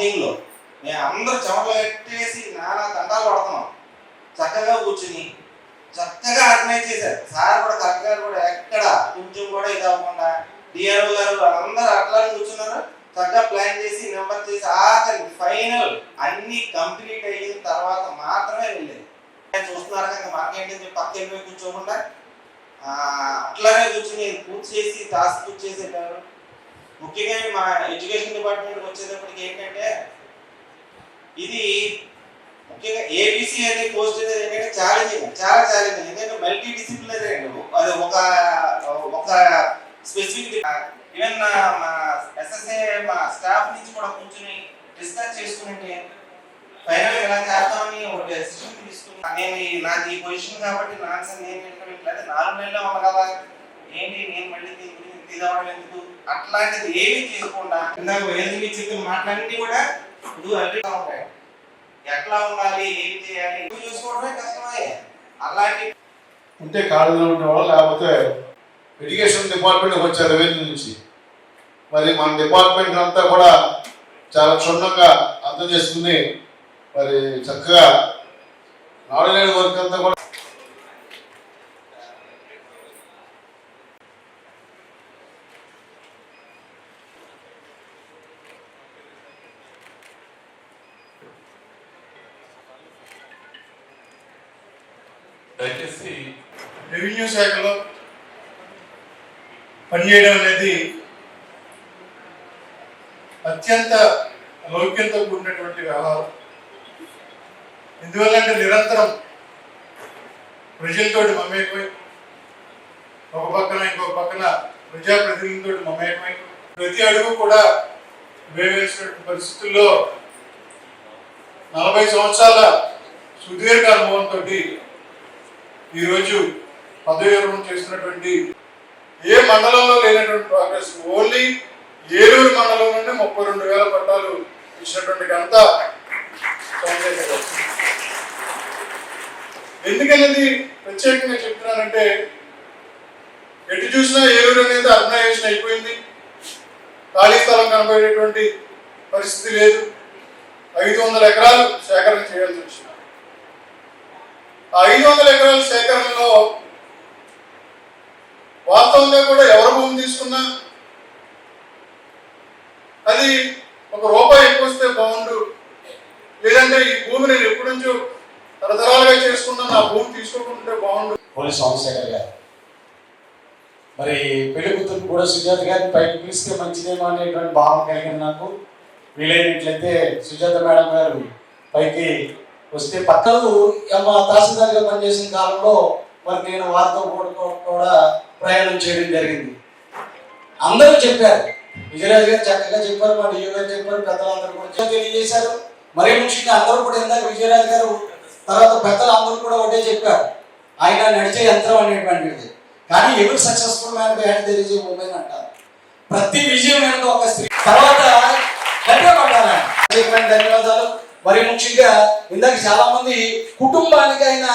రోజు మేము అందరూ చెమటలు పెట్టేసి నానా తంటాలు పడుతున్నాం. చక్కగా కూర్చుని చక్కగా ఆర్గనైజ్ చేశారు. సార్ కూడా కరెక్ట్ కూడా ఎక్కడ కొంచెం కూడా ఇది అవ్వకుండా డిఆర్ఓ గారు వాళ్ళందరూ అట్లానే కూర్చున్నారు. చక్కగా ప్లాన్ చేసి నెంబర్ చేసి ఆఖరి ఫైనల్ అన్ని కంప్లీట్ అయిన తర్వాత మాత్రమే వెళ్ళేది. చూస్తున్నారు కదా మాకేంటి పక్క వెళ్ళిపోయి కూర్చోకుండా. అట్లానే కూర్చుని పూర్తి చేసి టాస్క్ పూర్తి చేసేటారు ముఖ్యంగా మా ఎడ్యుకేషన్ డిపార్ట్మెంట్కి వచ్చేటప్పటికి ఏంటంటే ఇది ముఖ్యంగా ఏబిసి అనే పోస్ట్ అనేది ఏంటంటే ఛాలెంజింగ్ చాలా ఛాలెంజింగ్ ఎందుకంటే మల్టీ డిసిప్లినరీ అది ఒక ఒక స్పెసిఫిక్ ఈవెన్ మా ఎస్ఎస్ఏ మా స్టాఫ్ నుంచి కూడా కూర్చుని డిస్కస్ చేసుకుంటే ఫైనల్ ఎలా చేద్దామని ఒక డెసిషన్ తీసుకున్నాను. నేను ఈ- నాకు ఈ పొజిషన్ కాబట్టి నా ఆన్సర్ నేను పెట్టుకోవట్లేదు నాలుగు నెలలు ఉంది ఏంటి నేను మళ్ళీ దీని గురించి తీసుకోవడం ఎందుకు? అట్లాంటిది ఏమీ చేసుకోకుండా ఇందాక ఎందుకు చెప్పిన మాటలన్నీ కూడా ఇప్పుడు అడ్డు ఉంటాయి. ఎట్లా ఉండాలి? ఏం చేయాలి? చూసుకోవడమే కష్టమయ్యా అలాంటి ఉంటే కాలేజీలో ఉండేవాళ్ళు లేకపోతే ఎడ్యుకేషన్ డిపార్ట్మెంట్కి వచ్చారు రెవెన్యూ నుంచి. మరి మన డిపార్ట్మెంట్ అంతా కూడా చాలా క్షుణ్ణంగా అర్థం చేసుకుని మరి చక్కగా నాలుగేళ్ళ వర్క్ అంతా కూడా దయచేసి రెవెన్యూ శాఖలో పనిచేయడం అనేది అత్యంత లౌక్యంతో కూడినటువంటి వ్యవహారం. ఎందువల్లంటే నిరంతరం ప్రజలతోటి మమేకమై ఒక పక్కన ఇంకొక పక్కన ప్రజాప్రతినిధులతో మమేకమై ప్రతి అడుగు కూడా వేవేసినటువంటి పరిస్థితుల్లో నలభై సంవత్సరాల సుదీర్ఘ అనుభవంతో ఈరోజు పదవి చేసినటువంటి ఏ మండలంలో లేనటువంటి ప్రోగ్రెస్ ఓన్లీ ఏలూరు మండలం నుండి ముప్పై రెండు వేల పట్టాలు ఇచ్చినటువంటి ఘనత ఎందుకనేది ప్రత్యేకంగా చెప్తున్నానంటే ఎటు చూసినా ఏలూరు అనేది అర్బనైజేషన్ అయిపోయింది. ఖాళీ స్థలం కనబడేటువంటి పరిస్థితి లేదు. ఐదు వందల ఎకరాలు సేకరణ చేయాల్సి వచ్చింది. ఆ ఐదు వందల ఎకరాల సేకరణలో వాస్తవంగా కూడా ఎవరు భూమి తీసుకున్నా? అది ఒక రూపాయి ఎక్కువ వస్తే బాగుండు. లేదంటే ఈ భూమి నేను ఎప్పటి నుంచో తరతరాలుగా చేసుకున్నా నా భూమి తీసుకోకుంటే బాగుండు. పోలీస్ సోమశేఖర్ గారు మరి పెళ్ళి కూతురు కూడా సుజాత గారిని పైకి పిలిస్తే మంచిదేమో అనేటువంటి భావన కలిగింది నాకు. వీలైనట్లయితే సుజాత మేడం గారు పైకి వస్తే పక్కలు మా తహసీల్దార్గా పనిచేసిన కాలంలో మరి నేను వారితో కూడా ప్రయాణం చేయడం జరిగింది. అందరూ చెప్పారు. విజయరాజు గారు చక్కగా చెప్పారు మా డిఓ గారు చెప్పారు పెద్దలందరూ కూడా తెలియజేశారు. మరి ముఖ్యంగా అందరూ కూడా ఇందాక విజయరాజు గారు తర్వాత పెద్దలు అందరూ కూడా ఒకటే చెప్పారు. ఆయన నడిచే యంత్రం అనేటువంటిది. కానీ ఎవరు successful man behind there is women అంటారు. ప్రతి విజయం వెనుక ఒక స్త్రీ. తర్వాత ధన్యవాదాలు. మరి ముఖ్యంగా ఇందాక చాలా మంది కుటుంబానికి ఆయన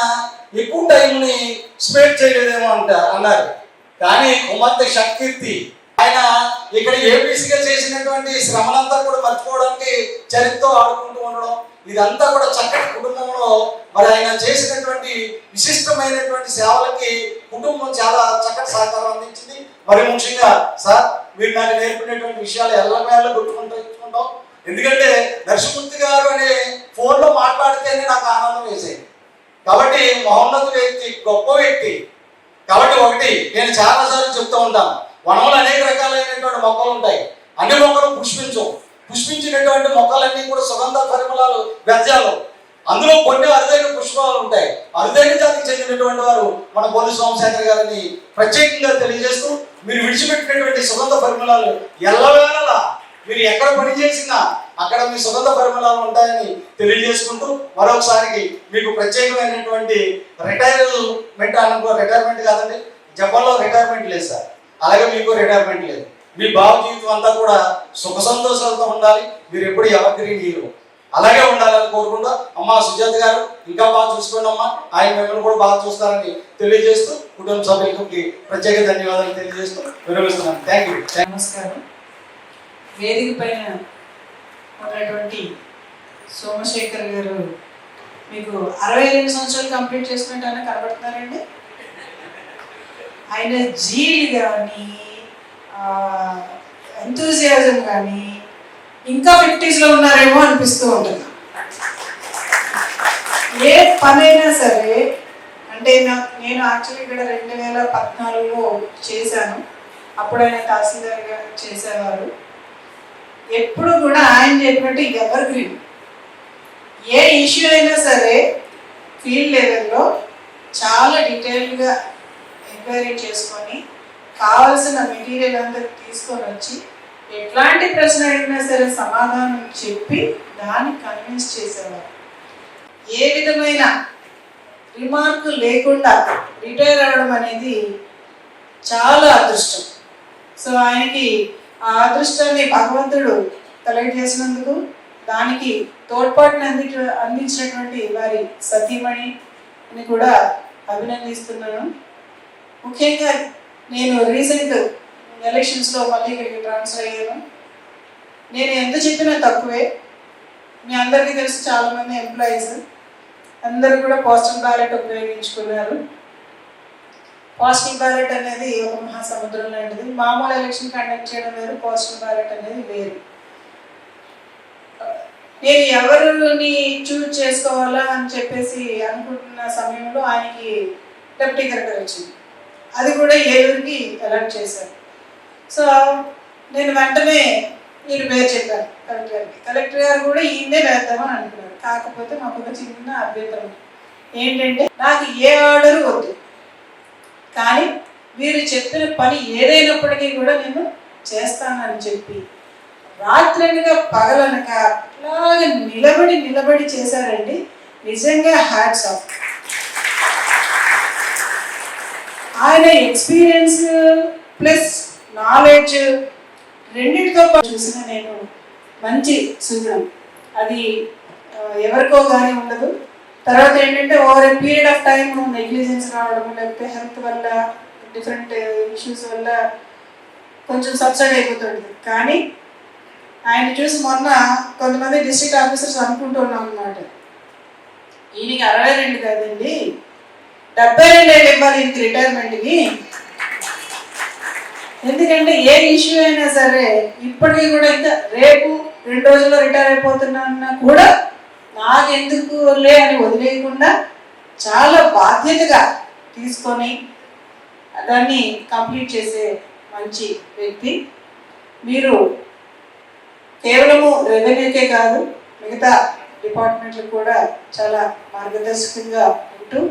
ఎక్కువ టైంని స్పెండ్ చేయలేదేమో అంట అన్నారు. కానీ కుమార్తె షట్కీర్తి ఆయన ఇక్కడ ఏబీసీగా చేసినటువంటి శ్రమలంతా కూడా మర్చిపోవడానికి చరిత్రతో ఆడుకుంటూ ఉండడం ఇదంతా కూడా చక్కటి కుటుంబంలో మరి ఆయన చేసినటువంటి విశిష్టమైనటువంటి సేవలకి కుటుంబం చాలా చక్కటి సహకారం అందించింది. మరి ముఖ్యంగా సార్ మీరు నాకు నేర్పినటువంటి విషయాలు ఎల్లవేళ గుర్తుకుంటూ ఇచ్చుకుంటాం ఎందుకంటే దర్శమూర్తి గారు అనే ఫోన్లో మాట్లాడితేనే నాకు ఆనందం వేసేది. కాబట్టి మహోన్నత వ్యక్తి గొప్ప వ్యక్తి కాబట్టి ఒకటి నేను చాలా సార్లు చెప్తూ ఉంటాను. వనంలో అనేక రకాలైనటువంటి మొక్కలు ఉంటాయి. అన్ని మొక్కలు పుష్పించవు. పుష్పించినటువంటి మొక్కలన్నీ కూడా సుగంధ పరిమళాలు వ్యర్థాలు. అందులో కొన్ని అరుదైన పుష్పాలు ఉంటాయి. అరుదైన జాతికి చెందినటువంటి వారు మన పోలీస్ సోమశేఖర్ గారిని ప్రత్యేకంగా తెలియజేస్తూ మీరు విడిచిపెట్టినటువంటి సుగంధ పరిమళాలు ఎల్లవేళలా మీరు ఎక్కడ పని చేసినా అక్కడ మీ సుగంధ పరిమళాలు ఉంటాయని తెలియజేసుకుంటూ మరొకసారికి మీకు ప్రత్యేకమైనటువంటి రిటైర్మెంట్ అనుకో రిటైర్మెంట్ కాదండి జపాన్లో రిటైర్మెంట్ లేదు సార్. అలాగే మీకు రిటైర్మెంట్ లేదు. మీ భావ జీవితం అంతా కూడా సుఖ సంతోషాలతో ఉండాలి మీరు ఎప్పుడు ఎవరి హీరో అలాగే ఉండాలని కోరుకుంటూ అమ్మ సుజాత గారు ఇంకా బాగా చూసుకోండి అమ్మా. ఆయన మిమ్మల్ని కూడా బాగా చూస్తారని తెలియజేస్తూ కుటుంబ సభ్యులకి ప్రత్యేక ధన్యవాదాలు తెలియజేస్తూ విరమిస్తున్నాను. థ్యాంక్ యూ నమస్కారం. వేదిక పైన ఉన్నటువంటి సోమశేఖర్ గారు మీకు అరవై రెండు సంవత్సరాలు కంప్లీట్ చేసినట్టు కనబడుతున్నారండి? ఆయన జీల్ కానీ ఎంతూజియాజం కానీ ఇంకా ఫిఫ్టీస్లో ఉన్నారేమో అనిపిస్తూ ఉంటుంది. ఏ పనైనా సరే అంటే నా- నేను యాక్చువల్లీ ఇక్కడ రెండు వేల పద్నాలుగులో చేశాను. అప్పుడు ఆయన తహసీల్దార్గా చేసేవారు. ఎప్పుడు కూడా ఆయన చెప్పినట్టు ఎవర్ గ్రీన్ ఏ ఇష్యూ అయినా సరే ఫీల్డ్ లెవెల్లో చాలా డీటెయిల్గా ఎంక్వైరీ చేసుకొని కావాల్సిన మెటీరియల్ అంతా తీసుకొని వచ్చి ఎట్లాంటి ప్రశ్న అడిగినా సరే సమాధానం చెప్పి దాన్ని కన్విన్స్ చేసేవారు. ఏ విధమైన రిమార్క్ లేకుండా రిటైర్ అవ్వడం అనేది చాలా అదృష్టం. సో ఆయనకి ఆ అదృష్టాన్ని భగవంతుడు కలెక్ట్ చేసినందుకు దానికి తోడ్పాటుని అంది అందించినటువంటి వారి సతీమణి అని కూడా అభినందిస్తున్నాను. ముఖ్యంగా నేను రీసెంట్ ఎలక్షన్స్లో మళ్ళీ ఇక్కడికి ట్రాన్స్ఫర్ అయ్యాను. నేను ఎంత చెప్పినా తక్కువే. మీ అందరికీ తెలుసు చాలామంది ఎంప్లాయీస్. అందరూ కూడా పోస్టల్ బ్యాలెట్ ఉపయోగించుకున్నారు. పోస్టల్ బ్యాలెట్ అనేది ఒక మహాసముద్రం లాంటిది. మామూలు ఎలక్షన్ కండక్ట్ చేయడం వేరు పోస్టల్ బ్యాలెట్ అనేది వేరు. నేను ఎవరిని చూజ్ చేసుకోవాలా అని చెప్పేసి అనుకుంటున్న సమయంలో ఆయనకి డెప్యూటీ కలెక్టర్ వచ్చింది. అది కూడా ఏలూరుకి ఎలక్ట్ చేశారు. సో నేను వెంటనే మీరు పేరు చెప్పాను కలెక్టర్ గారికి. కలెక్టర్ గారు కూడా ఈయనే వేద్దామని అనుకున్నారు. కాకపోతే మాకు ఒక చిన్న అభ్యంతరం. ఏంటంటే నాకు ఏ ఆర్డర్ వద్దు. కానీ వీరు చెప్పిన పని ఏదైనప్పటికీ కూడా నేను చేస్తానని చెప్పి రాత్రనగా పగలనక అట్లాగే నిలబడి నిలబడి చేశారండి. నిజంగా హ్యాట్స్ ఆఫ్ ఆయన ఎక్స్పీరియన్స్ ప్లస్ నాలెడ్జ్ రెండింటితో పాటు చూసిన నేను మంచి సుగుణం అది ఎవరికో కానీ ఉండదు. తర్వాత ఏంటంటే over a period of time negligence రావడం లేకపోతే హెల్త్ వల్ల డిఫరెంట్ ఇష్యూస్ uh, వల్ల కొంచెం సబ్సైడ్ అయిపోతుంది కానీ ఆయన చూసి మొన్న కొంతమంది డిస్ట్రిక్ట్ ఆఫీసర్స్ అనుకుంటున్నాం అన్నమాట. ఈయనకి అరవై రెండు కాదండి డెబ్బై రెండు ఏళ్ళు ఇవ్వాలి ఇంక రిటైర్మెంట్కి ఎందుకంటే ఏ ఇష్యూ అయినా సరే ఇప్పటికీ కూడా ఇంకా రేపు రెండు రోజుల్లో రిటైర్ అయిపోతున్నా కూడా నాకెందుకులే అని వదిలేయకుండా చాలా బాధ్యతగా తీసుకొని దాన్ని కంప్లీట్ చేసే మంచి వ్యక్తి. మీరు కేవలము రెవెన్యూకే కాదు మిగతా డిపార్ట్మెంట్లకు కూడా చాలా మార్గదర్శకంగా ఉంటూ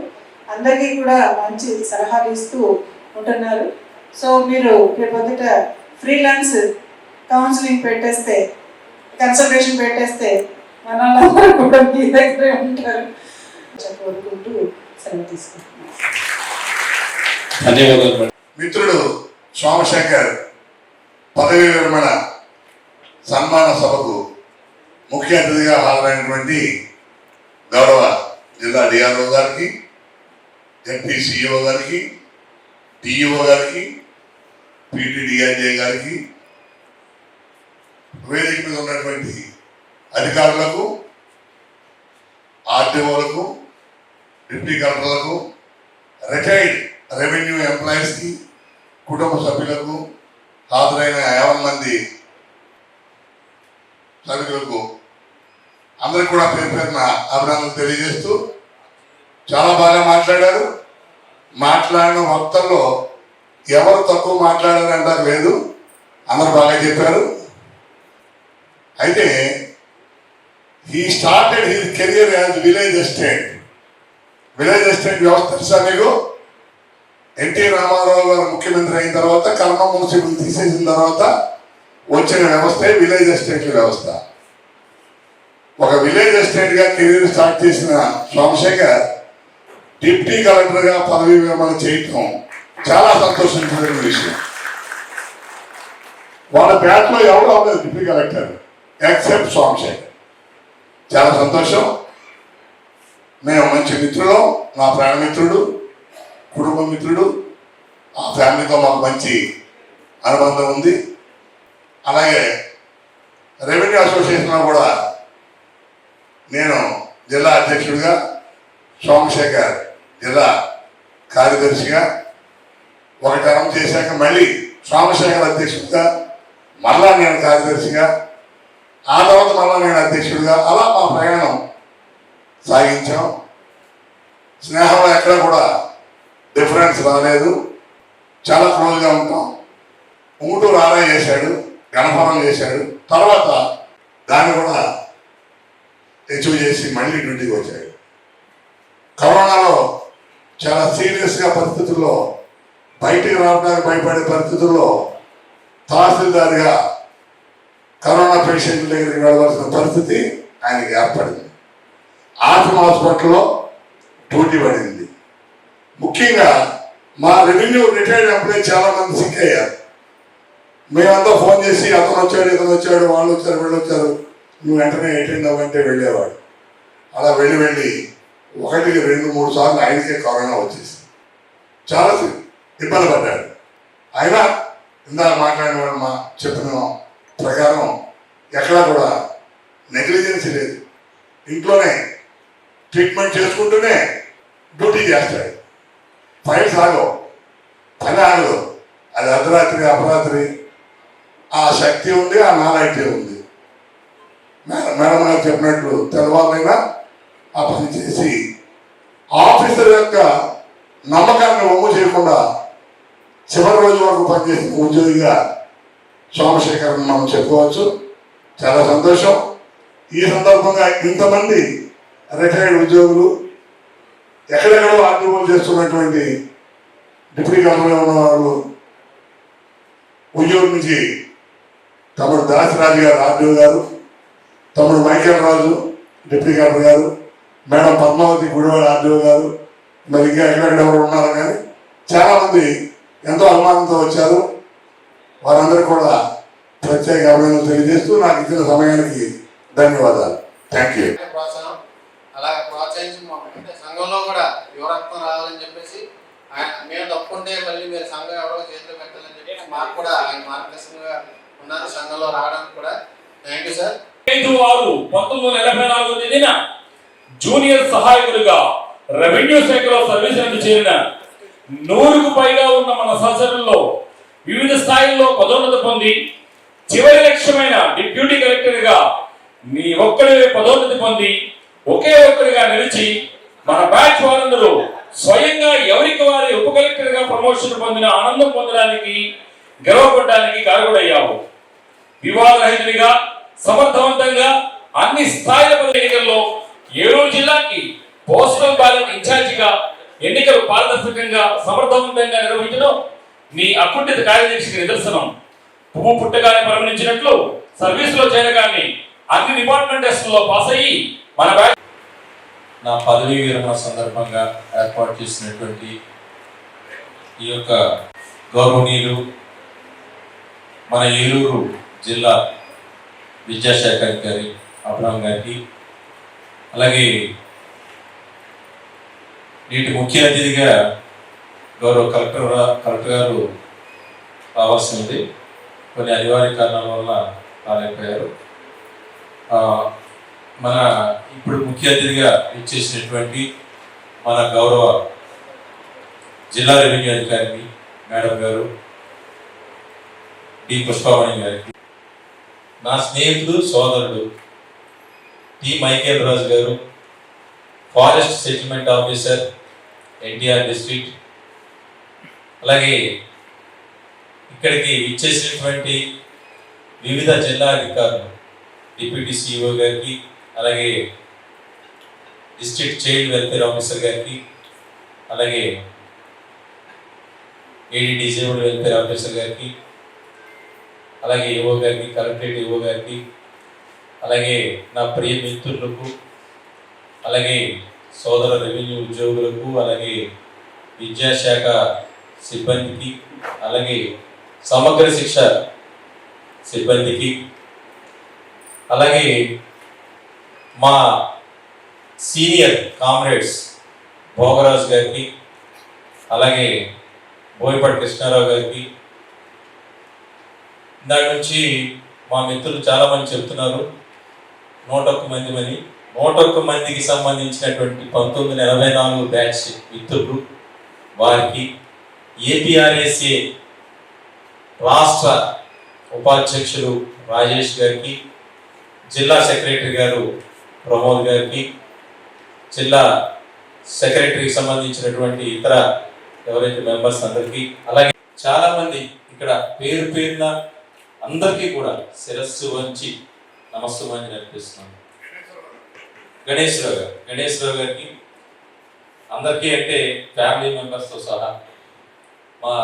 అందరికీ కూడా మంచి సలహాలు ఇస్తూ ఉంటున్నారు. సో మీరు రేపొద్దుట ఫ్రీలాన్స్ కౌన్సిలింగ్ పెట్టేస్తే కన్సల్టేషన్ పెట్టేస్తే కూడా మీ దగ్గరే ఉంటారు కోరుకుంటూ సెలవు తీసుకుంటున్నాను మిత్రుడు సోమశేఖర్ పదవి విరమణ సన్మాన సభకు ముఖ్య అతిథిగా హాజరైనటువంటి గౌరవ జిల్లా డిఆర్ఓ గారికి ఎంపీసీఓ గారికి డిఈఓ గారికి పీటీడీఆర్జే గారికి వేదిక మీద ఉన్నటువంటి అధికారులకు ఆర్టీఓలకు డిప్యూటీ కలెక్టర్లకు రిటైర్డ్ రెవెన్యూ ఎంప్లాయీస్కి కుటుంబ సభ్యులకు హాజరైన యాభై మంది సభ్యులకు అందరికి కూడా పేరు పేరున అభినందనలు తెలియజేస్తూ చాలా బాగా మాట్లాడారు. మాట్లాడిన వక్తల్లో ఎవరు తక్కువ మాట్లాడారంటారు లేదు. అందరు బాగా చెప్పారు. అయితే he started his career as village estate village estate వ్యవస్థ తెలుసా మీకు? ఎన్టీ రామారావు గారు ముఖ్యమంత్రి అయిన తర్వాత కర్మ మున్సిపల్ తీసేసిన తర్వాత వచ్చిన వ్యవస్థే విలేజ్ ఎస్టేట్ వ్యవస్థ. ఒక విలేజ్ ఎస్టేట్గా కెరీర్ స్టార్ట్ చేసిన సోమశేఖర్ డిప్యూటీ కలెక్టర్గా పదవి విరమణ చేయటం చాలా సంతోషించిన విషయం. వాళ్ళ బ్యాట్లో ఎవరు అవ్వలేదు డిప్యూటీ కలెక్టర్ ఎక్సెప్ట్ సోమశేఖర్ చాలా సంతోషం. మేము మంచి మిత్రులు నా ప్రాణమిత్రుడు కుటుంబ మిత్రుడు. ఆ ఫ్యామిలీతో మాకు మంచి అనుబంధం ఉంది. అలాగే రెవెన్యూ అసోసియేషన్లో కూడా నేను జిల్లా అధ్యక్షుడిగా సోమశేఖర్ జిల్లా కార్యదర్శిగా ఒక టర్మ్ చేశాక మళ్ళీ సోమశేఖర్ అధ్యక్షుడిగా మళ్ళా నేను కార్యదర్శిగా ఆ తర్వాత మళ్ళా నేను అధ్యక్షుడిగా అలా మా ప్రయాణం సాగించాం. స్నేహంలో ఎక్కడ కూడా డిఫరెన్స్ రాలేదు. చాలా క్లోజ్గా ఉంటాం. ఉంగుటూరు ఆదాయ చేశాడు గణపరం చేశాడు. తర్వాత దాన్ని కూడా అచీవ్ చేసి మళ్ళీ డ్యూటీకి వచ్చాడు. కరోనాలో చాలా సీరియస్గా పరిస్థితుల్లో బయటికి రావడానికి భయపడే పరిస్థితుల్లో తహసీల్దార్గా కరోనా పేషెంట్ల దగ్గరికి వెళ్ళవలసిన పరిస్థితి ఆయనకి ఏర్పడింది. ఆత్మ హాస్పిటల్లో డ్యూటీ పడింది. ముఖ్యంగా మా రెవెన్యూ రిటైర్డ్ ఎంప్లాయీ చాలా మంది సిక్ అయ్యారు. మేమంతా ఫోన్ చేసి అతను వచ్చాడు ఇతను వచ్చాడు వాళ్ళు వచ్చారు వీళ్ళు వచ్చారు. నువ్వు వెంటనే అటెండ్ అవ్వంటే వెళ్ళేవాడు. అలా వెళ్ళి వెళ్ళి ఒకటికి రెండు మూడు సార్లు ఆయనకే కరోనా వచ్చేసి చాలా ఇబ్బంది పడ్డాడు. అయినా ఇందాక మాట్లాడిన వాళ్ళు మా చెప్పిన ప్రకారం ఎక్కడా కూడా నెగ్లిజెన్సీ లేదు. ఇంట్లోనే ట్రీట్మెంట్ చేసుకుంటూనే డ్యూటీ చేస్తాడు ఫైల్స్ ఆగవు. పని ఆగదు. అది అర్ధరాత్రి అపరాత్రి. ఆ శక్తి ఉంది ఆ నాలైతే ఉంది. మేడం మేడం గారు చెప్పినట్లు తెల్లవారులైనా ఆ పని చేసి ఆఫీసర్ యొక్క నమ్మకాన్ని ఒమ్ము చేయకుండా చివరి రోజు వరకు పనిచేసిన ఉద్యోగిగా సోమశేఖర్ మనం చెప్పుకోవచ్చు. చాలా సంతోషం. ఈ సందర్భంగా ఇంతమంది రిటైర్డ్ ఉద్యోగులు ఎక్కడెక్కడో ఆర్టీఓలు చేస్తున్నటువంటి డిప్యూటీ గవర్నర్గా ఉన్న వాళ్ళు ఉద్యోగం నుంచి తమడు దాసిరాజు గారు ఆర్డీఓ గారు తమడు Michael Raju deputy collector garu madam Padmavathi Gudivada RDO garu మరి ఇంకా ఎక్కడెక్కడ ఎవరు ఉన్నారు కానీ చాలామంది ఎంతో అనుమానంతో వచ్చారు. వారందరూ కూడా ప్రత్యేక అభినందనలు తెలియజేస్తూ నాకు ఇచ్చిన సమయానికి ధన్యవాదాలు. థ్యాంక్ యూ ప్రోత్సాహం. అలాగే ప్రోత్సహించి మా అంటే సంఘంలో కూడా యువరత్నం రావాలని చెప్పేసి ఆయన మేము తప్పుకుంటే మళ్ళీ మీరు సంఘం ఎవరో చేతిలో పెట్టాలని చెప్పి మాకు కూడా ఆయన మార్గదర్శనంగా ఉన్నారు సంఘంలో రావడానికి కూడా. థ్యాంక్ యూ సార్ ఆరు పంతొమ్మిది వందల ఎనభై నాలుగు తేదీన జూనియర్ సహాయకుడిగా రెవెన్యూ శాఖలో సర్వీస్ చేరిన నూరుకు పైగా ఉన్న మన సహచరుల్లో వివిధ స్థాయిల్లో పదోన్నతి పొంది చివరి లక్ష్యమైన డిప్యూటీ కలెక్టర్గా నీ ఒక్కడివే పదోన్నతి పొంది ఒకే ఒక్కడిగా నిలిచి మన బ్యాచ్ వారందరూ స్వయంగా ఎవరికి వారి ఉప కలెక్టర్గా ప్రమోషన్ పొందిన ఆనందం పొందడానికి గర్వపడడానికి కారకుడయ్యావు. వివాదరహితుడిగా సమర్థవంతంగా అన్ని స్థాయిల ఎన్నికల్లో ఏలూరు జిల్లాకి పోస్టల్ బ్యాలెట్ ఇన్ఛార్జిగా ఎన్నికలు పారదర్శకంగా సమర్థవంతంగా నిర్వహించడం నీ అకుంఠిత కార్యదర్శికి నిదర్శనం. పువ్వు పుట్టగానే పరిగణించినట్లు సర్వీసులో చేరగానే అన్ని డిపార్ట్మెంట్ టెస్టుల్లో పాస్ అయ్యి మన బ్యాచ్ నా పదవీ విరమణ సందర్భంగా ఏర్పాటు చేసినటువంటి ఈ యొక్క గౌరవనీయులు మన ఏలూరు జిల్లా విద్యాశాఖ అధికారి అబ్రాహం గారికి అలాగే నేటి ముఖ్య అతిథిగా గౌరవ కలెక్టర్ కలెక్టర్ గారు రావాల్సి ఉంది కొన్ని అనివార్య కారణాల వల్ల రాలేకపోయారు మన ఇప్పుడు ముఖ్య అతిథిగా ఇచ్చేసినటువంటి మన గౌరవ జిల్లా రెవెన్యూ అధికారిని మేడం గారు డి. పుష్పావణి గారికి నా స్నేహితుడు సోదరుడు T. Michael Raju garu forest settlement officer NTR district అలాగే ఇక్కడికి ఇచ్చేసినటువంటి వివిధ జిల్లా అధికారులు డిప్యూటీ సిఇఓ గారికి అలాగే డిస్ట్రిక్ట్ చైల్డ్ వెల్ఫేర్ ఆఫీసర్ గారికి అలాగే ఏడీ డిజేబుల్ వెల్ఫేర్ ఆఫీసర్ గారికి అలాగే ఈఓ గారికి కలెక్టరేట్ ఈఓ గారికి అలాగే నా ప్రియ మిత్రులకు అలాగే సోదర రెవెన్యూ ఉద్యోగులకు అలాగే విద్యాశాఖ సిబ్బందికి అలాగే సమగ్ర శిక్ష సిబ్బందికి అలాగే మా సీనియర్ కామ్రేడ్స్ భోగరాజు గారికి అలాగే బోయపాటి కృష్ణారావు గారికి దాని నుంచి మా మిత్రులు చాలామంది చెప్తున్నారు నూట ఒక్క మంది మని. నూట ఒక్క మందికి సంబంధించినటువంటి పంతొమ్మిది వందల ఎనభై నాలుగు బ్యాచ్ మిత్రులు వారికి ఏపీఆర్ఎస్ఏ రాష్ట్ర ఉపాధ్యక్షులు రాజేష్ గారికి జిల్లా సెక్రటరీ గారు ప్రమోద్ గారికి జిల్లా సెక్రటరీకి సంబంధించినటువంటి ఇతర ఎవరైతే మెంబర్స్ అందరికీ అలాగే చాలామంది ఇక్కడ పేరు పేరున అందరికీ కూడా శిరస్సు వంచి నమస్తమని అనిపిస్తున్నాను గణేశ్వరరావు గారు గణేశ్వరరావు గారికి అందరికీ అంటే ఫ్యామిలీ మెంబర్స్తో సహా మా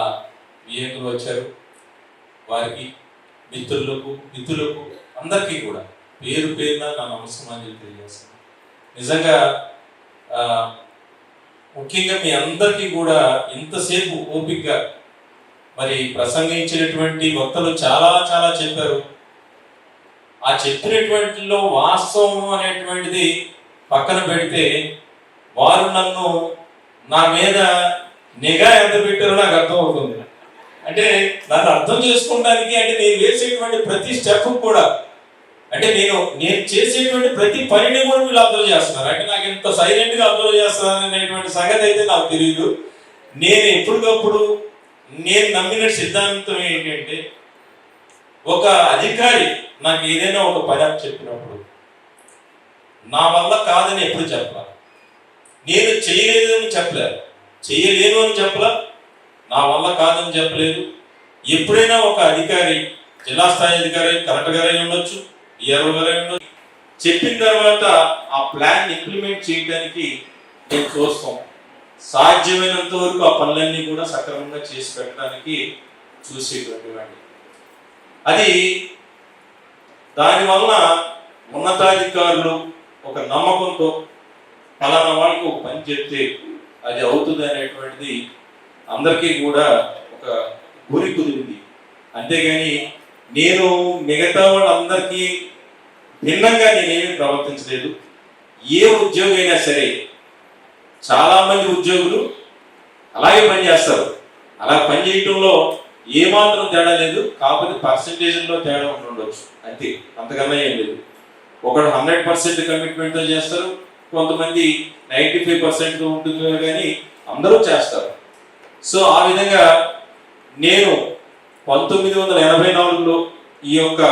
విఏకులు వచ్చారు. వారికి మిత్రులకు మిత్రులకు అందరికీ కూడా పేరు పేరున నా నమస్కారం తెలియజేస్తాను నిజంగా ముఖ్యంగా మీ అందరికీ కూడా ఇంతసేపు ఓపికగా మరి ప్రసంగించినటువంటి వక్తలు చాలా చాలా చెప్పారు. ఆ చెప్పినటువంటిలో వాస్తవం అనేటువంటిది పక్కన పెడితే వారు నన్ను నా మీద నిఘా ఎంత పెట్టారో నాకు అర్థం అవుతుంది అంటే నన్ను అర్థం చేసుకోవడానికి అంటే నేను వేసేటువంటి ప్రతి స్టెప్ కూడా అంటే నేను నేను చేసేటువంటి ప్రతి పనిని కూడా వీళ్ళు అబ్జర్వ్ చేస్తున్నారు. అంటే నాకు ఎంత సైలెంట్గా అబ్జర్వ్ చేస్తున్నారు అనేటువంటి సంగతి అయితే నాకు తెలియదు నేను ఎప్పటికప్పుడు నేను నమ్మిన సిద్ధాంతం ఏంటంటే ఒక అధికారి నాకు ఏదైనా ఒక పని చెప్పినప్పుడు నా వల్ల కాదని ఎప్పుడు చెప్పాలి? నేను చేయలేదు అని చెప్పలేదు చేయలేను అని చెప్పలా? నా వల్ల కాదని చెప్పలేదు. ఎప్పుడైనా ఒక అధికారి జిల్లా స్థాయి అధికారి కలెక్టర్ గారై ఉండొచ్చు ఈఆర్ఓ గారై ఉండొచ్చు. చెప్పిన తర్వాత ఆ ప్లాన్ ఇంప్లిమెంట్ చేయడానికి మేము చూస్తాం. సాధ్యమైనంత వరకు ఆ పనులన్నీ కూడా సక్రమంగా చేసి పెట్టడానికి చూసేటువంటి వాడిని. అది దానివల్ల ఉన్నతాధికారులు ఒక నమ్మకంతో పలానా వాళ్ళకి ఒక పని చెప్తే అది అవుతుంది అనేటువంటిది అందరికీ కూడా ఒక గురి కుదిరింది. అంతేగాని నేను మిగతా వాళ్ళందరికీ భిన్నంగా నేనేమి ప్రవర్తించలేదు. ఏ ఉద్యోగం అయినా సరే చాలా మంది ఉద్యోగులు అలాగే పనిచేస్తారు అలా పనిచేయటంలో ఏమాత్రం తేడా లేదు. కాకపోతే పర్సంటేజ్లో తేడా ఉండొచ్చు. అంతే అంతకన్నా ఏం లేదు. ఒకడు హండ్రెడ్ పర్సెంట్ కమిట్మెంట్తో చేస్తారు. కొంతమంది నైంటీ ఫైవ్ పర్సెంట్ ఉంటుంది కానీ అందరూ చేస్తారు. సో ఆ విధంగా నేను పంతొమ్మిది వందల ఎనభై నాలుగులో ఈ యొక్క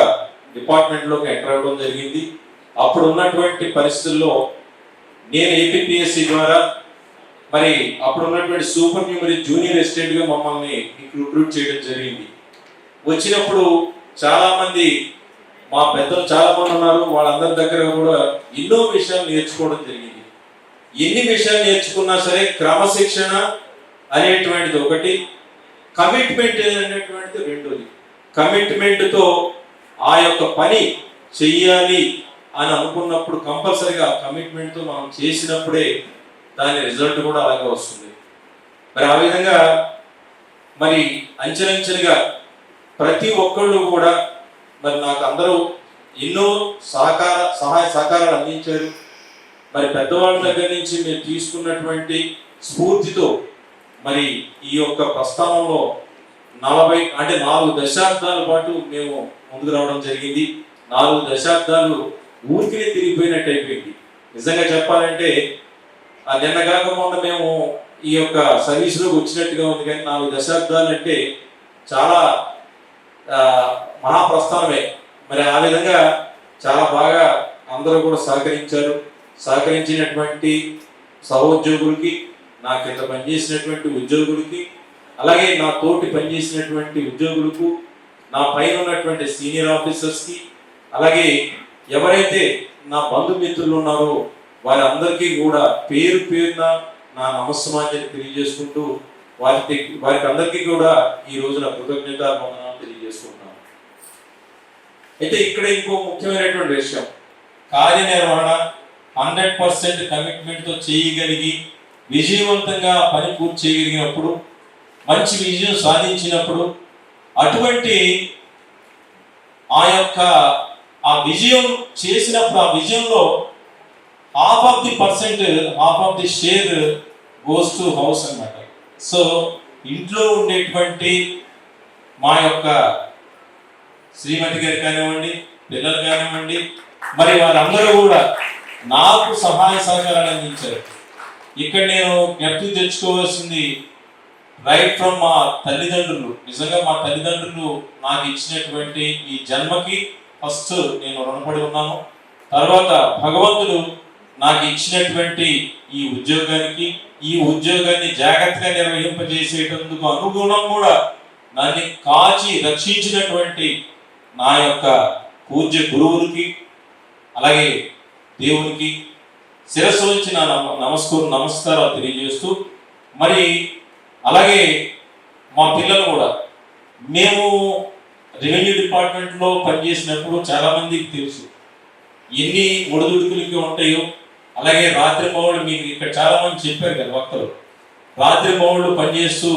డిపార్ట్మెంట్లోకి ఎంటర్ అవ్వడం జరిగింది. అప్పుడు ఉన్నటువంటి పరిస్థితుల్లో నేను ఏపీపీఎస్సి ద్వారా మరి అప్పుడు ఉన్నటువంటి సూపర్ న్యూమరీ జూనియర్ ఎస్టేట్గా మమ్మల్ని రిక్రూట్ చేయడం జరిగింది. వచ్చినప్పుడు చాలామంది మా పెద్దలు చాలా మంది ఉన్నారు. వాళ్ళందరి దగ్గర కూడా ఎన్నో విషయాలు నేర్చుకోవడం జరిగింది. ఎన్ని విషయాలు నేర్చుకున్నా సరే క్రమశిక్షణ అనేటువంటిది ఒకటి కమిట్మెంట్ అనేటువంటిది రెండోది. కమిట్మెంట్తో ఆ యొక్క పని చెయ్యాలి అని అనుకున్నప్పుడు కంపల్సరిగా కమిట్మెంట్తో మనం చేసినప్పుడే దాని రిజల్ట్ కూడా అలాగే వస్తుంది. మరి ఆ విధంగా మరి అంచెలంచెలుగా ప్రతి ఒక్కళ్ళు కూడా మరి నాకు అందరూ ఎన్నో సహకార సహాయ సహకారాలు అందించారు. మరి పెద్దవాళ్ళ దగ్గర నుంచి మేము తీసుకున్నటువంటి స్ఫూర్తితో మరి ఈ యొక్క ప్రస్థానంలో నలభై అంటే నాలుగు దశాబ్దాల పాటు మేము ముందుకు రావడం జరిగింది. నాలుగు దశాబ్దాలు ఊరికినే తిరిగిపోయినట్టు అయిపోయింది. నిజంగా చెప్పాలంటే ఆ నిన్న కాక మొన్న మేము ఈ యొక్క సర్వీస్లోకి వచ్చినట్టుగా ఉంది కానీ నాలుగు దశాబ్దాలు అంటే చాలా మహాప్రస్థానమే. మరి ఆ విధంగా చాలా బాగా అందరూ కూడా సహకరించారు. సహకరించినటువంటి సహోద్యోగులకి నా కింద పనిచేసినటువంటి ఉద్యోగులకి అలాగే నా తోటి పనిచేసినటువంటి ఉద్యోగులకు నా పైన ఉన్నటువంటి సీనియర్ ఆఫీసర్స్కి అలాగే ఎవరైతే నా బంధుమిత్రులు ఉన్నారో వారందరికీ కూడా పేరు పేరున నా నమస్సమాన్ని తెలియజేసుకుంటూ వారికి వారికి అందరికీ కూడా ఈ రోజున కృతజ్ఞత అయితే ఇక్కడ ఇంకో ముఖ్యమైనటువంటి విషయం. కార్యనిర్వహణ హండ్రెడ్ పర్సెంట్ కమిట్మెంట్తో చేయగలిగి విజయవంతంగా పని పూర్తి చేయగలిగినప్పుడు మంచి విజయం సాధించినప్పుడు అటువంటి ఆ యొక్క ఆ విజయం చేసినప్పుడు ఆ విజయంలో half of the percent half of the share goes to house అనమాట సో ఇంట్లో ఉండేటువంటి మా యొక్క శ్రీమతి గారు కానివ్వండి పిల్లలు కానివ్వండి మరి వారందరూ కూడా నాకు సహాయ సహకారాలు అందించారు. ఇక్కడ నేను జ్ఞప్తి తెచ్చుకోవాల్సింది రైట్ ఫ్రమ్ మా తల్లిదండ్రులు నిజంగా మా తల్లిదండ్రులు నాకు ఇచ్చినటువంటి ఈ జన్మకి ఫస్ట్ నేను రుణపడి ఉన్నాను. తర్వాత భగవంతుడు నాకు ఇచ్చినటువంటి ఈ ఉద్యోగానికి ఈ ఉద్యోగాన్ని జాగ్రత్తగా నిర్వహింపజేసేటందుకు అనుగుణం కూడా నన్ను కాచి రక్షించినటువంటి నా యొక్క పూజ్య గురువునికి అలాగే దేవునికి శిరస్సు నుంచి నా నమ నమస్కారం నమస్కారాలు తెలియజేస్తూ మరి అలాగే మా పిల్లలు కూడా మేము రెవెన్యూ డిపార్ట్మెంట్లో పనిచేసినప్పుడు చాలామందికి తెలుసు ఎన్ని ఒడిదుడుకులకి ఉంటాయో అలాగే రాత్రి పౌరులు మీకు ఇక్కడ చాలామంది చెప్పారు కదా వక్తలు రాత్రి పౌరులు పనిచేస్తూ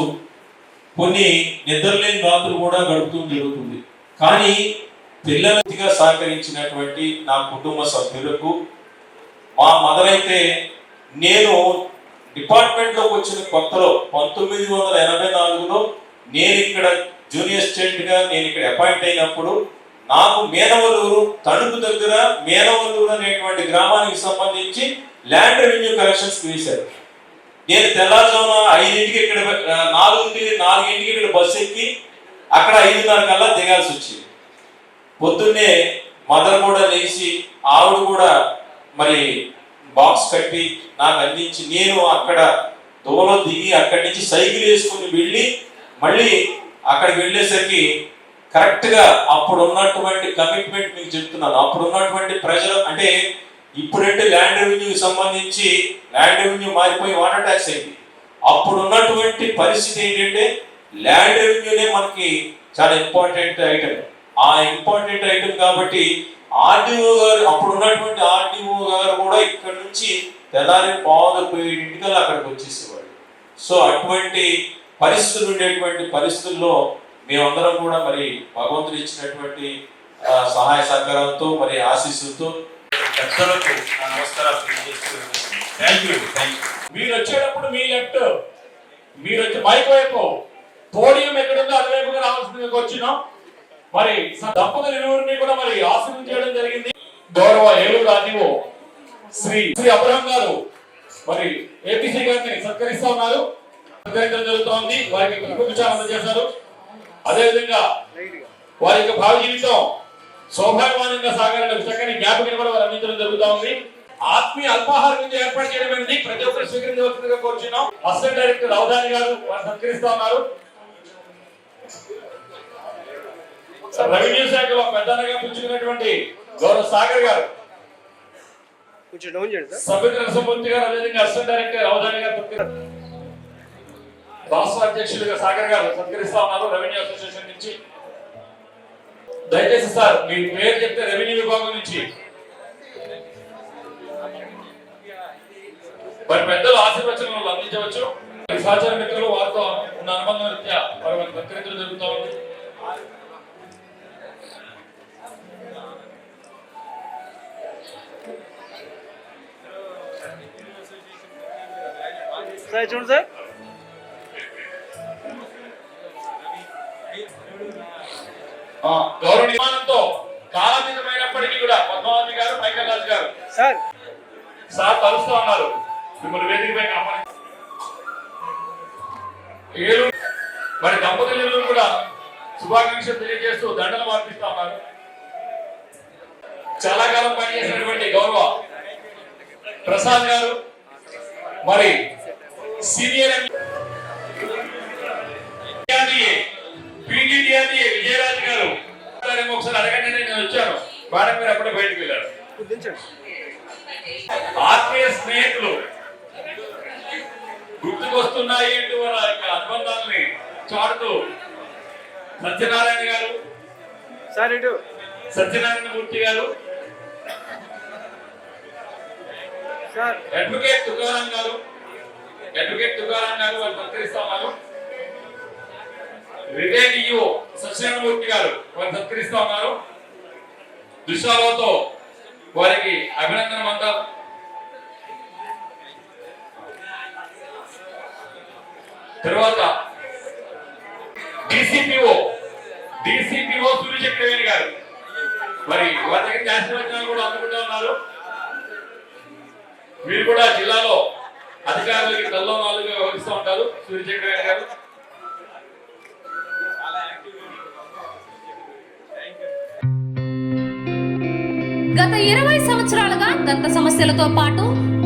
కొన్ని నిద్రలేని రాత్రులు కూడా గడుపుతూ జరుగుతుంది. కానీ పిల్లలకి సహకరించినటువంటి నా కుటుంబ సభ్యులకు మా మదర్ అయితే నేను డిపార్ట్మెంట్లోకి వచ్చిన కొత్తలో పంతొమ్మిది వందల ఎనభై నాలుగులో నేను ఇక్కడ జూనియర్ స్టేట్గా నేను ఇక్కడ అపాయింట్ అయినప్పుడు నాకు మేనవలూరు తణుకు దగ్గర మేనవలూరు అనేటువంటి గ్రామానికి సంబంధించి ల్యాండ్ రెవెన్యూ కలెక్షన్స్ తీశారు. నేను తెల్లారుజామున ఐదింటికి ఇక్కడ నాలుగు నాలుగింటికి నాలుగింటికి ఇక్కడ బస్సు ఎక్కి అక్కడ ఐదున్నర కల్లా దిగాల్సి వచ్చింది. పొద్దున్నే మదర్ కూడా లేచి ఆవిడ కూడా మరి బాక్స్ కట్టి నాకు అందించి నేను అక్కడ దోవలో దిగి అక్కడి నుంచి సైకిల్ వేసుకుని వెళ్ళి మళ్ళీ అక్కడికి వెళ్ళేసరికి కరెక్ట్గా అప్పుడు ఉన్నటువంటి కమిట్మెంట్ మీకు చెప్తున్నాను. అప్పుడు ఉన్నటువంటి ప్రజలు అంటే ఇప్పుడంటే ల్యాండ్ రెవెన్యూకి సంబంధించి ల్యాండ్ రెవెన్యూ మారిపోయి వాటర్ ట్యాక్స్ అయింది. అప్పుడు ఉన్నటువంటి పరిస్థితి ఏంటంటే ల్యాండ్ రెవెన్యూనే మనకి చాలా ఇంపార్టెంట్ ఐటమ్. ఆ ఇంపార్టెంట్ ఐటమ్ కాబట్టి ఆర్డీఓ గారు అప్పుడు ఉన్నటువంటి ఆర్డీఓ గారు కూడా ఇక్కడ నుంచి తెల్లారి పావులకు ఇంటికల్లా అక్కడికి వచ్చేసేవాడు సో అటువంటి పరిస్థితులు ఉండేటువంటి పరిస్థితుల్లో మేమందరం కూడా మరి భగవంతుడు ఇచ్చినటువంటి సహాయ సహకారంతో మరి ఆశీస్సులతో పెద్దలకు నమస్కారాలు థ్యాంక్ యూ. Thank you. మీరు వచ్చేటప్పుడు మీ లెఫ్ట్ మీరు వచ్చి మైక్ వైపు. తోడియం ఎక్కడుందో అటువైపుగా రావాల్సిందిగా వచ్చినాం. మరి దంపతులు ఇరువురిని కూడా మరి ఆశీర్వం చేయడం జరిగింది. గౌరవ ఏలూరు ఆర్డీఓ శ్రీ శ్రీ అబ్రహం గారు మరి ఏపీసీ గారిని సత్కరిస్తా ఉన్నారు. సత్కరించడం జరుగుతోంది. వారికి పుష్పగుచ్చాలు అందజేశారు అదేవిధంగా వారి యొక్క భావి జీవితం సౌభాగ్యమానంగా సాగాలని చక్కని జ్ఞాపకం కూడా వారు అందించడం జరుగుతా ఉంది ఆత్మీయ అల్పాహార విందు ఏర్పాటు చేయడం ప్రతి ఒక్కరు స్వీకరించవలసిందిగా కోరుచున్నాం. అసిస్టెంట్ డైరెక్టర్ అవధాని గారు వారు సత్కరిస్తా ఉన్నారు. రెవెన్యూ శాఖలో పెద్దనగా పిలుచుకున్నటువంటి గౌరవ సాగర్ గారు. సభ్యుల నరసింహమూర్తి గారు అదేవిధంగా అసిస్టెంట్ డైరెక్టర్ అవధాని గారు రాష్ట్ర అధ్యక్షులుగా సాగర్ గారు సత్కరిస్తా ఉన్నారు రెవెన్యూ అసోసియేషన్ నుంచి. దయచేసి సార్ మీ పేరు చెప్తే రెవెన్యూ విభాగం నుంచి. మరి పెద్దలు ఆశీర్వచనలు అందించవచ్చు. మరి సహచర మిత్రులు వారితో ఉన్న అనుబంధం రీత్యా వారి వారిని సత్కరించడం జరుగుతూ ఉంది సార్ చూడండి సార్. గౌరవ నిర్మాణంతో కాలాతీతమైనప్పటికీ కూడా పద్మావతి గారు మైకల్ రాజు గారు సార్. సార్ కలుస్తూ ఉన్నారు. మిమ్మల్ని వేదికపై ఆహ్వాని ఏలు మరి దంపతులు కూడా శుభాకాంక్షలు తెలియజేస్తూ దండలు మార్పిస్తా ఉన్నారు. చాలా కాలం పనిచేసినటువంటి గౌరవ ప్రసాద్ గారు మరి సీనియర్ పీటీడీఆర్డీ విజయరాజ్ గారు. ఒకసారి అడగండి నేను వచ్చాను. మేడం మీరు అప్పుడే బయటకు వెళ్ళారు. ఆత్మీయ స్నేహితులు గుర్తుకొస్తున్నాయి అంటూ వారి యొక్క అనుబంధాలని చాటుతూ సత్యనారాయణ గారు సార్ ఇటు. సత్యనారాయణ మూర్తి గారు సార్. అడ్వకేట్ తుకారాం గారు అడ్వకేట్ తుకారాం గారు వాళ్ళు సత్కరిస్తా ఉన్నారు రిటైర్డ్ ఈఓ సత్యనారాయణమూర్తి గారు వారు సత్కరిస్తా ఉన్నారు దుశాలతో వారికి అభినందన మందాలు తర్వాత డిసిపిఓ డిసిపిఓ సూర్యచక్రవేణి గారు. మరి వారికి దగ్గర కూడా అందుకుంటూ ఉన్నారు. వీరు కూడా జిల్లాలో అధికారులకి తల్లో నాలుగుగా వ్యవహరిస్తూ ఉంటారు సూర్యచక్రవేణి గారు. గత ఇరవై సంవత్సరాలుగా దంత సమస్యలతో పాటు